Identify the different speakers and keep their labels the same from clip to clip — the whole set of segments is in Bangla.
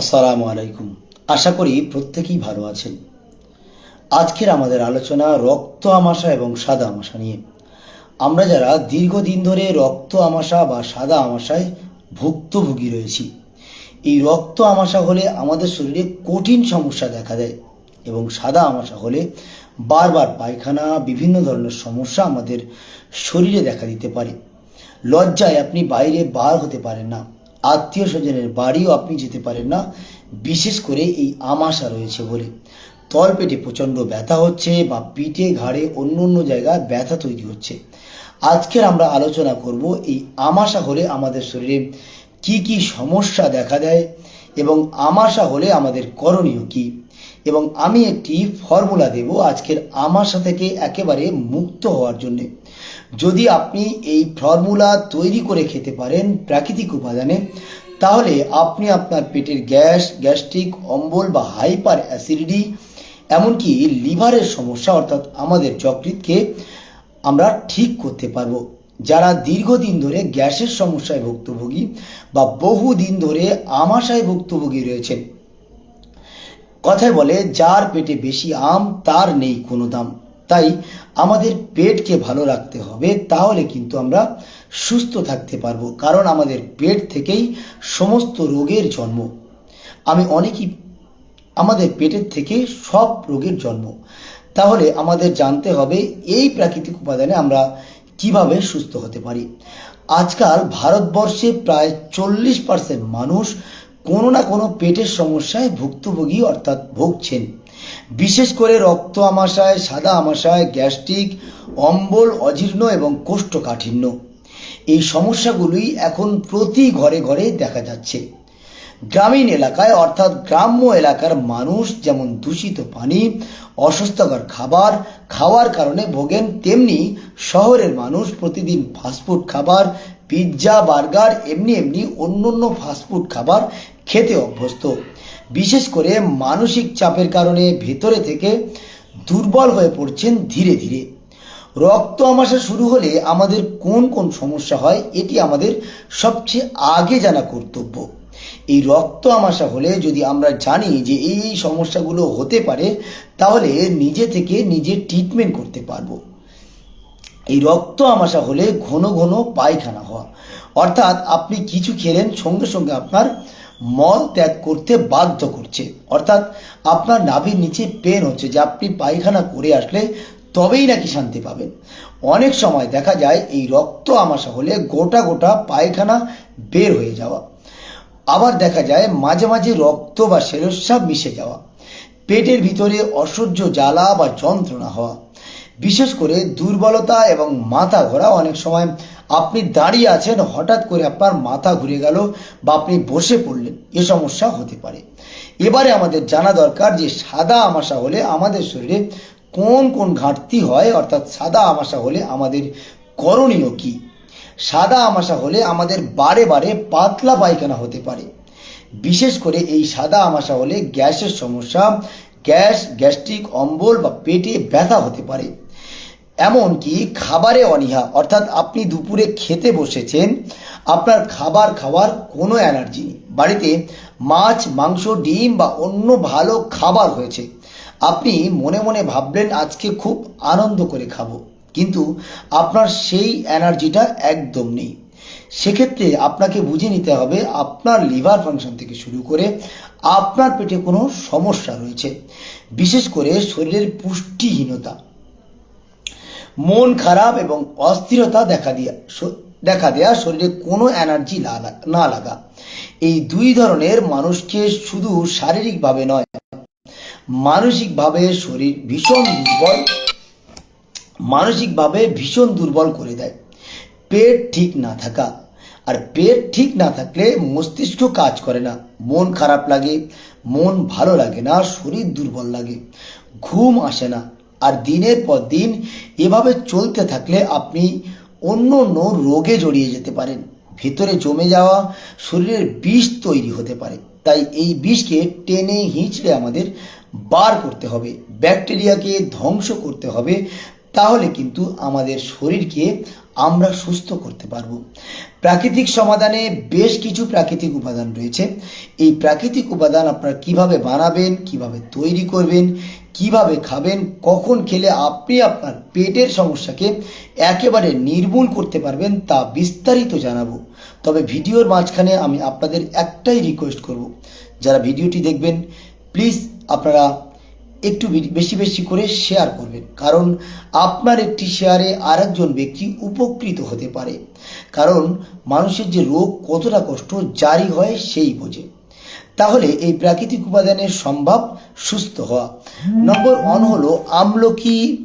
Speaker 1: আসসালামু আলাইকুম। আশা করি প্রত্যেকেই ভালো আছেন। আজকের আমাদের আলোচনা রক্ত আমাশা এবং সাদা আমাশা নিয়ে। আমরা যারা দীর্ঘদিন ধরে রক্ত আমাশা বা সাদা আমাশায় ভুক্তভোগী রয়েছি, এই রক্ত আমাশা হলে আমাদের শরীরে কঠিন সমস্যা দেখা দেয় এবং সাদা আমাশা হলে বারবার পায়খানা, বিভিন্ন ধরনের সমস্যা আমাদের শরীরে দেখা দিতে পারে। লজ্জায় আপনি বাইরে বার হতে পারেন না। আত্মীয় স্বজনের বাড়িও আপনি যেতে পারেন না। বিশেষ করে এই আমাশা রয়েছে বলে। তলপেটে প্রচণ্ড ব্যথা হচ্ছে বা পিঠে, ঘাড়ে অন্য অন্য জায়গায় ব্যথা তৈরি হচ্ছে। আজকের আমরা আলোচনা করব এই আমাশা হলে আমাদের শরীরে কি কি সমস্যা দেখা দেয় এবং আমাশা হলে আমাদের করণীয় কি? এবং আমি একটি ফর্মুলা দেব আজকের আমাশা থেকে একেবারে মুক্ত হওয়ার জন্যে। যদি আপনি এই ফর্মুলা তৈরি করে খেতে পারেন প্রাকৃতিক উপাদানে, তাহলে আপনি আপনার পেটের গ্যাস, গ্যাস্ট্রিক, অম্বল বা হাইপার অ্যাসিডিটি, এমনকি লিভারের সমস্যা অর্থাৎ আমাদের যকৃতকে আমরা ঠিক করতে পারব। যারা দীর্ঘদিন ধরে গ্যাসের সমস্যায় ভুক্তভোগী বা বহুদিন ধরে আমাশায় ভুক্তভোগী রয়েছেন, কথায় বলে যার পেটে বেশি আম, তার নেই কোনো দাম। তাই আমাদের পেটকে ভালো রাখতে হবে, তাহলে কিন্তু আমরা সুস্থ থাকতে পারব, কারণ আমাদের পেট থেকেই সমস্ত রোগের জন্ম। আমি অনেকই, আমাদের পেটের থেকে সব রোগের জন্ম। তাহলে আমাদের জানতে হবে এই প্রাকৃতিক উপাদানে আমরা কীভাবে সুস্থ হতে পারি। আজকাল ভারতবর্ষে প্রায় চল্লিশ পার্সেন্ট মানুষ কোনো না কোনো পেটের সমস্যায় ভুক্তভোগী অর্থাৎ ভুগছেন। বিশেষ করে রক্ত আমাশায়, সাদা আমাশায়, গ্যাস্ট্রিক, অম্বল, অজীর্ণ এবং কোষ্ঠকাঠিন্য। এই সমস্যাগুলি এখন প্রতি ঘরে ঘরে দেখা যাচ্ছে। গ্রামীণ এলাকায় অর্থাৎ গ্রাম্য এলাকার মানুষ যেমন দূষিত পানি, অস্বাস্থ্যকর খাবার খাওয়ার কারণে ভোগেন, তেমনি শহরের মানুষ প্রতিদিন ফাস্টফুড খাবার পিৎজা বার্গার এমনি এমনি অন্য অন্য ফাস্টফুড খাবার খেতে অভ্যস্ত। বিশেষ করে মানসিক চাপের কারণে ভেতরে থেকে দুর্বল হয়ে পড়ছেন ধীরে ধীরে। রক্ত আমাশা শুরু হলে আমাদের কোন কোন সমস্যা হয়, এটি আমাদের সবচেয়ে আগে জানা কর্তব্য। এই রক্ত আমাশা হলে যদি আমরা জানি যে এই সমস্যাগুলো হতে পারে, তাহলে নিজে থেকে নিজে ট্রিটমেন্ট করতে পারব। এই রক্ত আমাশা হলে ঘন ঘন পায়খানা হওয়া। অর্থাৎ আপনি কিছু খেলেন, সঙ্গে সঙ্গে আপনার মল ত্যাগ করতে বাধ্য করছে। অর্থাৎ আপনার নাভির নিচে পেন হচ্ছে যে আপনি পায়খানা করে আসলে তবেই নাকি শান্তি পাবেন। অনেক সময় দেখা যায় এই রক্ত আমাশা হলে গোটা গোটা পায়খানা বের হয়ে যাওয়া। আবার দেখা যায় মাঝে মাঝে রক্ত বা সেরস্রাব মিশে যাওয়া। পেটের ভিতরে অসহ্য জ্বালা বা যন্ত্রণা হওয়া। বিশেষ করে দুর্বলতা এবং মাথা ঘোরা। অনেক সময় আপনি দাঁড়িয়ে আছেন, হঠাৎ করে আপনার মাথা ঘুরে গেল বা আপনি বসে পড়লেন, এ সমস্যা হতে পারে। এবারে আমাদের জানা দরকার যে সাদা আমাশা হলে আমাদের শরীরে কোন কোন ঘাটতি হয়, অর্থাৎ সাদা আমাশা হলে আমাদের করণীয় কী? সাদা আমাশা হলে আমাদের বারে বারে পাতলা পায়খানা হতে পারে। বিশেষ করে এই সাদা আমাশা হলে গ্যাসের সমস্যা, গ্যাস, গ্যাস্ট্রিক, অম্বল বা পেটে ব্যথা হতে পারে। এমনকি খাবারে অনীহা, অর্থাৎ আপনি দুপুরে খেতে বসেছেন, আপনার খাবার খাওয়ার কোনো এনার্জি নেই। বাড়িতে মাছ, মাংস, ডিম বা অন্য ভালো খাবার হয়েছে। আপনি মনে মনে ভাবলেন, আজকে খুব আনন্দ করে খাব। কিন্তু আপনার সেই এনার্জিটা একদম নেই। সেক্ষেত্রে আপনাকে বুঝে নিতে হবে, আপনার লিভার ফাংশন থেকে শুরু করে আপনার পেটে কোনো সমস্যা রয়েছে। বিশেষ করে শরীরের পুষ্টিহীনতা। মন খারাপ এবং অস্থিরতা দেখা দিয়া দেখা দেয়া শরীরে কোনো এনার্জি না লাগা। এই দুই ধরনের মানুষকে শুধু শারীরিকভাবে নয়, মানসিকভাবে শরীর ভীষণ দুর্বল, মানসিকভাবে ভীষণ দুর্বল করে দেয়। পেট ঠিক না থাকা, আর পেট ঠিক না থাকলে মস্তিষ্ক কাজ করে না। মন খারাপ লাগে, মন ভালো লাগে না, শরীর দুর্বল লাগে, ঘুম আসে না। আর দিনের পর দিন এভাবে চলতে থাকলে আপনি অন্য অন্য রোগে জড়িয়ে যেতে পারেন। ভেতরে জমে যাওয়া শরীরের বিষ তৈরি হতে পারে। তাই এই বিষকে টেনে হিঁচড়ে আমাদের বার করতে হবে, ব্যাকটেরিয়াকে ধ্বংস করতে হবে। তাহলে কিন্তু আমাদের শরীরকে আমরা সুস্থ করতে পারব। প্রাকৃতিক সমাধানে বেশ কিছু প্রাকৃতিক উপাদান রয়েছে। এই প্রাকৃতিক উপাদান আপনারা কীভাবে বানাবেন, কীভাবে তৈরি করবেন, কীভাবে খাবেন, কখন খেলে আপনি আপনার পেটের সমস্যাকে একেবারে নির্মূল করতে পারবেন তা বিস্তারিত জানাব। তবে ভিডিওর মাঝখানে আমি আপনাদের একটাই রিকোয়েস্ট করব। যারা ভিডিওটি দেখবেন প্লিজ আপনারা একটু বেশি বেশি করে শেয়ার করবেন। কারণ আপনার একটি শেয়ারে আরেকজন ব্যক্তি উপকৃত হতে পারে। কারণ মানুষের যে রোগ কতটা কষ্ট জারি হয় সেই বোঝে। তাহলে এই প্রাকৃতিক উপাদানের সম্ভব সুস্থ হওয়া। নম্বর ওয়ান হলো আমলকি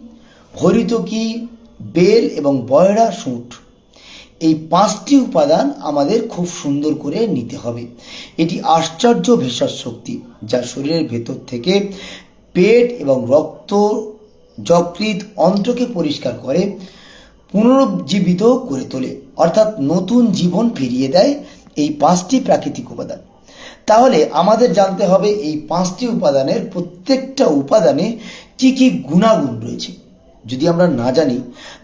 Speaker 1: হরিতকি বেল এবং বয়রা সুঁট এই পাঁচটি উপাদান আমাদের খুব সুন্দর করে নিতে হবে। এটি আশ্চর্য ভেষজ শক্তি, যা শরীরের ভেতর থেকে পেট এবং রক্ত যকৃত অন্ত্রকে পরিষ্কার করে, পুনরুজ্জীবিত করে তোলে। অর্থাৎ নতুন জীবন ফিরিয়ে দেয় এই পাঁচটি প্রাকৃতিক উপাদান। তাহলে আমাদের জানতে হবে এই পাঁচটি উপাদানের প্রত্যেকটা উপাদানে কি কি গুণাগুণ রয়েছে। যদি আমরা না জানি,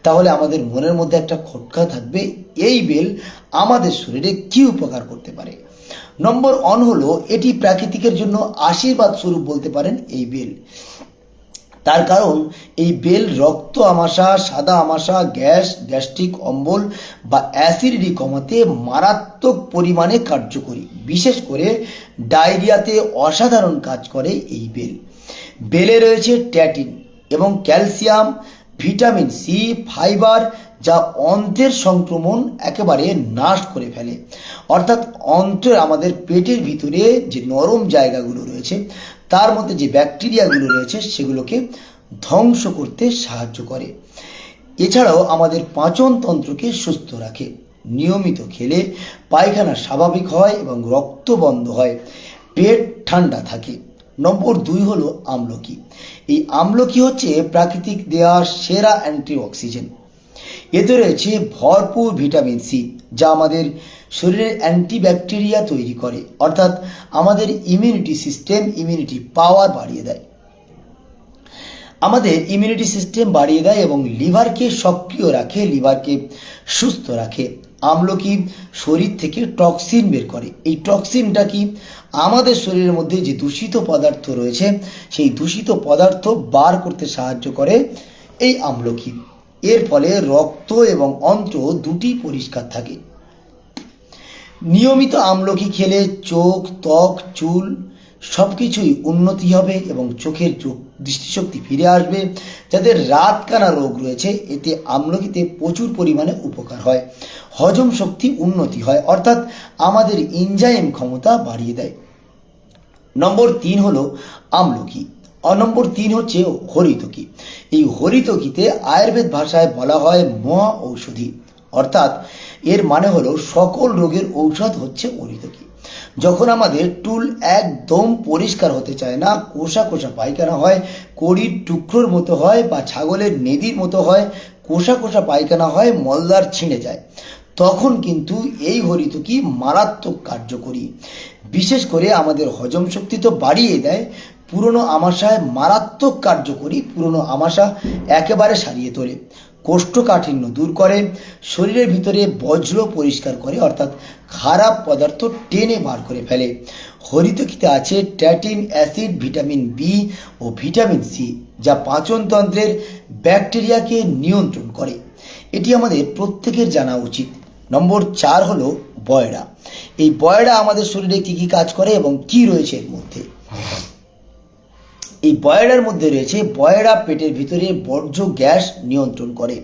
Speaker 1: তাহলে আমাদের মনের মধ্যে একটা খটকা থাকবে। এই বেল আমাদের শরীরে কি উপকার করতে পারে? নম্বর অন হলো, এটি প্রাকৃতিকের জন্য আশীর্বাদ স্বরূপ বলতে পারেন এই বেল। তার কারণ, এই বেল রক্ত আমাশা, সাদা আমাশা, গ্যাস, গ্যাস্ট্রিক অম্বল বা অ্যাসিডিটি কমাতে মারাত্মক পরিমাণে কার্যকরী। বিশেষ করে ডায়রিয়াতে অসাধারণ কাজ করে এই বেল। বেলে রয়েছে ট্যাটিন এবং ক্যালসিয়াম, ভিটামিন সি, ফাইবার যা অন্ত্রের সংক্রমণ একেবারে নাশ করে ফেলে। অর্থাৎ অন্ত্রের আমাদের পেটের ভিতরে যে নরম জায়গাগুলো রয়েছে, তার মধ্যে যে ব্যাকটেরিয়াগুলো রয়েছে, সেগুলোকে ধ্বংস করতে সাহায্য করে। এছাড়াও আমাদের পাচনতন্ত্রকে সুস্থ রাখে, নিয়মিত খেলে পায়খানা স্বাভাবিক হয় এবং রক্ত বন্ধ হয়, পেট ঠান্ডা থাকে। নম্বর দুই হলো আমলকি। এই আমলকি হচ্ছে প্রাকৃতিক দেওয়ার সেরা অ্যান্টি অক্সিজেন এতে রয়েছে ভরপুর ভিটামিন সি, যা আমাদের শরীরের অ্যান্টিব্যাকটেরিয়া তৈরি করে, অর্থাৎ আমাদের ইমিউনিটি সিস্টেম ইমিউনিটি পাওয়ার বাড়িয়ে দেয়। আমাদের ইমিউনিটি সিস্টেম বাড়িয়ে দেয় এবং লিভারকে সক্রিয় রাখে, লিভারকে সুস্থ রাখে। আমলকি শরীর থেকে টক্সিন বের করে। এই টক্সিনটা কি? আমাদের শরীরের মধ্যে যে দূষিত পদার্থ রয়েছে, সেই দূষিত পদার্থ বার করতে সাহায্য করে এই আমলকি। এর ফলে রক্ত এবং অন্ত্র দুটি পরিষ্কার থাকে। নিয়মিত আমলকি খেলে চোখ, ত্বক, চুল সব কিছুই উন্নতি হবে এবং চোখের চোখ দৃষ্টিশক্তি ফিরে আসবে। যাদের রাতকানা রোগ রয়েছে, এতে আমলকিতে প্রচুর পরিমাণে উপকার হয়। হজম শক্তি উন্নতি হয়, অর্থাৎ আমাদের ইনজাইম ক্ষমতা বাড়িয়ে দেয়। নম্বর তিন হলো আমলকি। আর নম্বর তিন হচ্ছে হরিতকি। এই হরিতকিতে আয়ুর্বেদ ভাষায় বলা হয় মহা ঔষধি। অর্থাৎ এর মানে হলো সকল রোগের ঔষধ হচ্ছে হরিতকি। যখন আমাদের টুল একদম পরিষ্কার হতে চায় না, কোষা কোষা পায়খানা হয়, কড়ির টুকরোর মতো হয় বা ছাগলের নেদির মতো হয়, কোষা কোষা পায়খানা হয় মলদার ছিঁড়ে যায়। তখন কিন্তু এই হরিতকি মারাত্মক কার্যকরী। বিশেষ করে আমাদের হজম শক্তি তো বাড়িয়ে দেয় পুরনো আমাশায় মারাত্মক কার্যকরী, পুরনো আমাশা একেবারে সারিয়ে তোলে, কোষ্ঠকাঠিন্য দূর করে, শরীরের ভিতরে বজ্র পরিষ্কার করে, অর্থাৎ খারাপ পদার্থ টেনে বার করে ফেলে। হরিতকিতে আছে ট্যাটিন অ্যাসিড, ভিটামিন বি ও ভিটামিন সি যা পাচনতন্ত্রের ব্যাকটেরিয়াকে নিয়ন্ত্রণ করে। এটি আমাদের প্রত্যেকের জানা উচিত। নম্বর চার হলো বয়রা। এই বয়রা আমাদের শরীরে কী কী কাজ করে এবং কি রয়েছে এর মধ্যে? এই বয়রার মধ্যে রয়েছে বয়রা পেটের ভিতরে বর্জ্য গ্যাস নিয়ন্ত্রণ করে।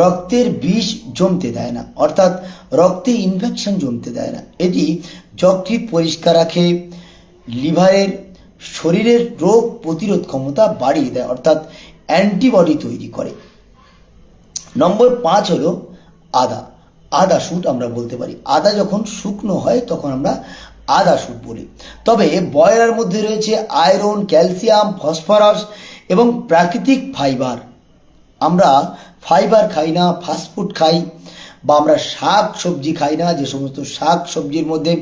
Speaker 1: রক্তের বিষ জমতে দেয় না, অর্থাৎ রক্তে ইনফেকশন জমতে দেয় না। এটি যকৃৎ পরিষ্কার রাখে, লিভারের শরীরের রোগ প্রতিরোধ ক্ষমতা বাড়িয়ে দেয়, অর্থাৎ অ্যান্টিবডি তৈরি করে। নম্বর পাঁচ হলো আদা। আদা শুট আমরা বলতে পারি। আদা যখন শুকনো হয় তখন আমরা আদা শুট বলি। তবে বয়লার মধ্যে রয়েছে আয়রন, ক্যালসিয়াম, ফসফরাস এবং প্রাকৃতিক ফাইবার। আমরা ফাইবার খাই না ফাস্টফুড খাই বা আমরা শাক সবজি খাই না, যে সমস্ত শাক সবজির মধ্যে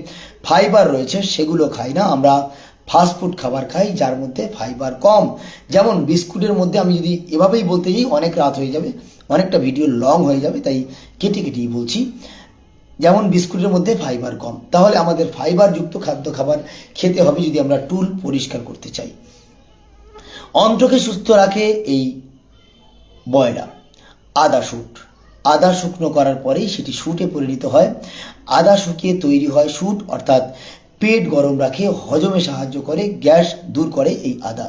Speaker 1: ফাইবার রয়েছে সেগুলো খাই না। আমরা ফাস্টফুড খাবার খাই যার মধ্যে ফাইবার কম। যেমন বিস্কুটের মধ্যে আমি যদি এভাবেই বলতে যাই, অনেক রাত হয়ে যাবে, অনেকটা ভিডিও লং হয়ে যাবে, তাই কেটে কেটেই বলছি। যেমন বিস্কুটের মধ্যে ফাইবার কম। তাহলে আমাদের ফাইবারযুক্ত খাদ্য খাবার খেতে হবে যদি আমরা টুল পরিষ্কার করতে চাই। অন্ত্রকে সুস্থ রাখে এই বয়রা। আদা শুট আদা শুকনো করার পরেই সেটি শুটে পরিণত হয়। আদা শুকিয়ে তৈরি হয় শুট অর্থাৎ পেট গরম রাখে, হজমে সাহায্য করে, গ্যাস দূর করে এই আদা।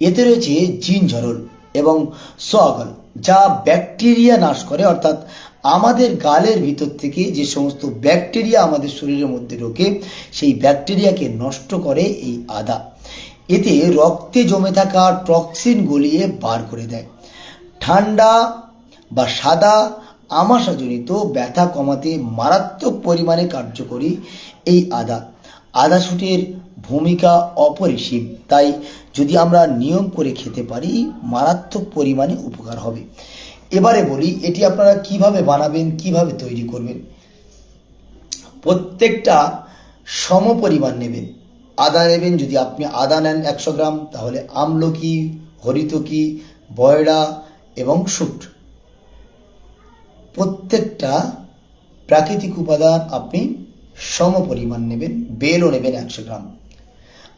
Speaker 1: এতে রয়েছে জিনঝরল এবং সোয়াগল যা ব্যাকটেরিয়া নাশ করে, অর্থাৎ আমাদের গালের ভিতর থেকে যে সমস্ত ব্যাকটেরিয়া আমাদের শরীরের মধ্যে ঢোকে, সেই ব্যাকটেরিয়াকে নষ্ট করে এই আদা। এতে রক্তে জমে থাকা টক্সিন গলিয়ে বার করে দেয়। ঠান্ডা বা সাদা আমাশাজনিত ব্যথা কমাতে মারাত্মক পরিমাণে কার্যকরী এই আদা। আদা শুটের ভূমিকা অপরিসীম। তাই যদি আমরা নিয়ম করে খেতে পারি, মারাত্মক পরিমাণে উপকার হবে। এবারে বলি, এটি আপনারা কীভাবে বানাবেন, কীভাবে তৈরি করবেন? প্রত্যেকটা সম পরিমাণ নেবেন। আদা নেবেন, যদি আপনি আদা নেন একশো গ্রাম, তাহলে আমলকি, হরিতকি, বয়রা এবং শুট। প্রত্যেকটা প্রাকৃতিক উপাদান আপনি সম পরিমাণ নেবেন, বেলও নেবেন একশো গ্রাম।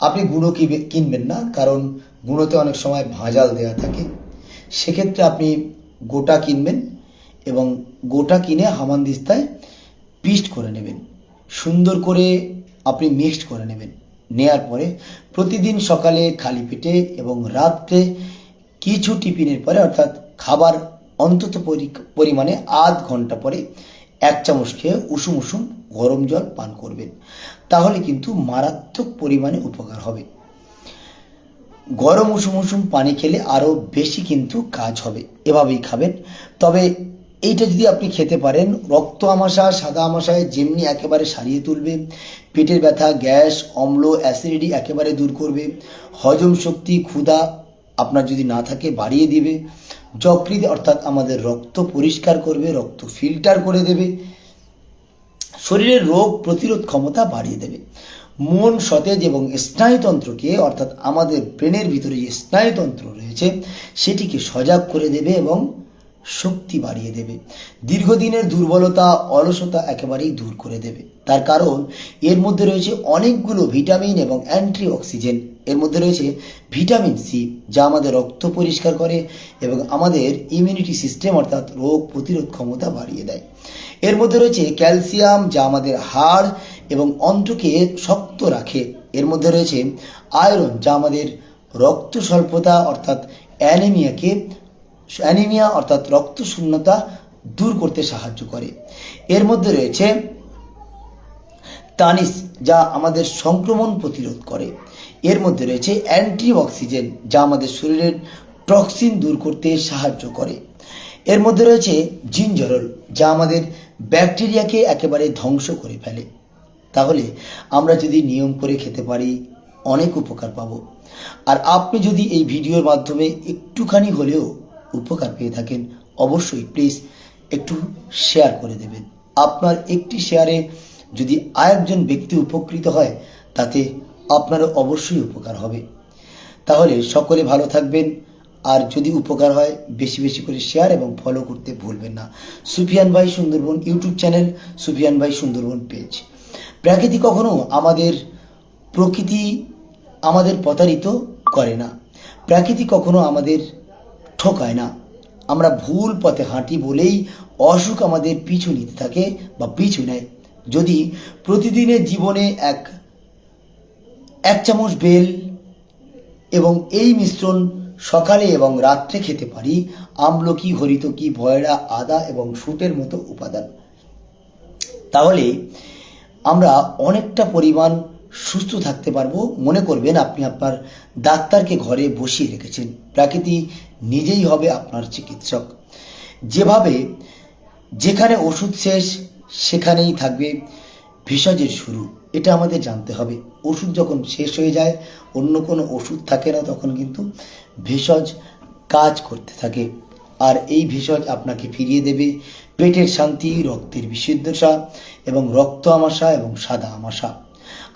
Speaker 1: আপনি গুঁড়ো কিনবেন না, কারণ গুঁড়োতে অনেক সময় ভাজাল দেওয়া থাকে। সেক্ষেত্রে আপনি গোটা কিনবেন এবং গোটা কিনে হামানদিস্তায় পিস্ট করে নেবেন। সুন্দর করে আপনি মিক্সড করে নেবেন। নেয়ার পরে প্রতিদিন সকালে খালি পেটে এবং রাত্রে কিছু টিফিনের পরে, অর্থাৎ খাবার অন্তত পরি- পরিমাণে আধ ঘণ্টা পরে এক চামচ খেয়ে উষুম উষুম গরম জল পান করবেন। তাহলে কিন্তু মারাত্মক পরিমাণে উপকার হবে। গরম উষুম উষুম পানি খেলে আরও বেশি কিন্তু কাজ হবে। এভাবেই খাবেন। তবে এইটা যদি আপনি খেতে পারেন, রক্ত আমাশা, সাদা আমাশায় যেমনি একেবারে সারিয়ে তুলবে, পেটের ব্যথা, গ্যাস, অম্ল, অ্যাসিডিটি একেবারে দূর করবে, হজম শক্তি, ক্ষুধা আপনার যদি না থাকে বাড়িয়ে দিবে যকৃত অর্থাৎ আমাদের রক্ত পরিষ্কার করবে, রক্ত ফিল্টার করে দেবে, শরীরের রোগ প্রতিরোধ ক্ষমতা বাড়িয়ে দেবে। মন, সতেজ এবং স্নায়ুতন্ত্রকে, অর্থাৎ আমাদের ব্রেনের ভিতরে যে স্নায়ুতন্ত্র রয়েছে, সেটিকে সজাগ করে দেবে এবং শক্তি বাড়িয়ে দেবে। দীর্ঘদিনের দুর্বলতা, অলসতা একেবারেই দূর করে দেবে। তার কারণ, এর মধ্যে রয়েছে অনেকগুলো ভিটামিন এবং অ্যান্টি অক্সিজেন এর মধ্যে রয়েছে ভিটামিন সি, যা আমাদের রক্ত পরিষ্কার করে এবং আমাদের ইমিউনিটি সিস্টেম অর্থাৎ রোগ প্রতিরোধ ক্ষমতা বাড়িয়ে দেয়। এর মধ্যে রয়েছে ক্যালসিয়াম, যা আমাদের হাড় এবং অন্ত্রকে শক্ত রাখে। এর মধ্যে রয়েছে আয়রন, যা আমাদের রক্ত স্বল্পতা অর্থাৎ অ্যানিমিয়াকে, অ্যানিমিয়া অর্থাৎ রক্ত শূন্যতা দূর করতে সাহায্য করে। এর মধ্যে রয়েছে তানিস, যা আমাদের সংক্রমণ প্রতিরোধ করে। এর মধ্যে রয়েছে অ্যান্টি অক্সিজেন যা আমাদের শরীরের টক্সিন দূর করতে সাহায্য করে। এর মধ্যে রয়েছে জিঞ্জরল যা আমাদের ব্যাকটেরিয়াকে একেবারে ধ্বংস করে ফেলে। তাহলে আমরা যদি নিয়ম করে খেতে পারি, অনেক উপকার পাবো। আর আপনি যদি এই ভিডিওর মাধ্যমে একটুখানি হলেও উপকার পেয়ে থাকেন, অবশ্যই প্লিজ একটু শেয়ার করে দেবেন। আপনার একটি শেয়ারে যদি আরেকজন ব্যক্তি উপকৃত হয়, তাতে আপনারও অবশ্যই উপকার হবে। তাহলে সকলে ভালো থাকবেন। আর যদি উপকার হয়, বেশি বেশি করে শেয়ার এবং ফলো করতে ভুলবেন না। সুফিয়ান ভাই সুন্দরবন ইউটিউব চ্যানেল, সুফিয়ান ভাই সুন্দরবন পেজ প্রাকৃতি কখনো আমাদের প্রকৃতি আমাদের প্রতারিত করে না। প্রাকৃতি কখনো আমাদের ঠকায় না। আমরা ভুল পথে হাঁটি বলেই অসুখ আমাদের পিছু নিতে থাকে বা পিছু নেয়। যদি প্রতিদিনের জীবনে এক এক চামচ বেল এবং এই মিশ্রণ সকালে এবং রাত্রে খেতে পারি। আমলকি, হরিতকি, ভয়রা, আদা এবং সুটের মতো উপাদান। তাহলে আমরা অনেকটা পরিমাণ সুস্থ থাকতে পারব। মনে করবেন আপনি আপনার ডাক্তারকে ঘরে বসিয়ে রেখেছেন। প্রাকৃতি নিজেই হবে আপনার চিকিৎসক। যেভাবে যেখানে ওষুধ শেষ, সেখানেই থাকবে ভেষজের শুরু। এটা আমাদের জানতে হবে। ওষুধ যখন শেষ হয়ে যায়, অন্য কোনো ওষুধ থাকে না, তখন কিন্তু ভেষজ কাজ করতে থাকে। আর এই ভেষজ আপনাকে ফিরিয়ে দেবে পেটের শান্তি, রক্তের বিশুদ্ধতা এবং রক্ত আমাশা এবং সাদা আমাশা।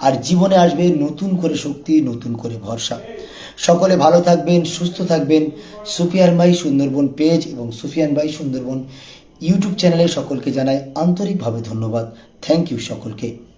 Speaker 1: আর জীবনে আসবে নতুন করে শক্তি, নতুন করে ভরসা। সকলে ভালো থাকবেন, সুস্থ থাকবেন। সুফিয়ান ভাই সুন্দরবন পেজ এবং সুফিয়ান ভাই সুন্দরবন ইউটিউব চ্যানেলে সকলকে জানাই আন্তরিকভাবে ধন্যবাদ। থ্যাংক ইউ সকলকে।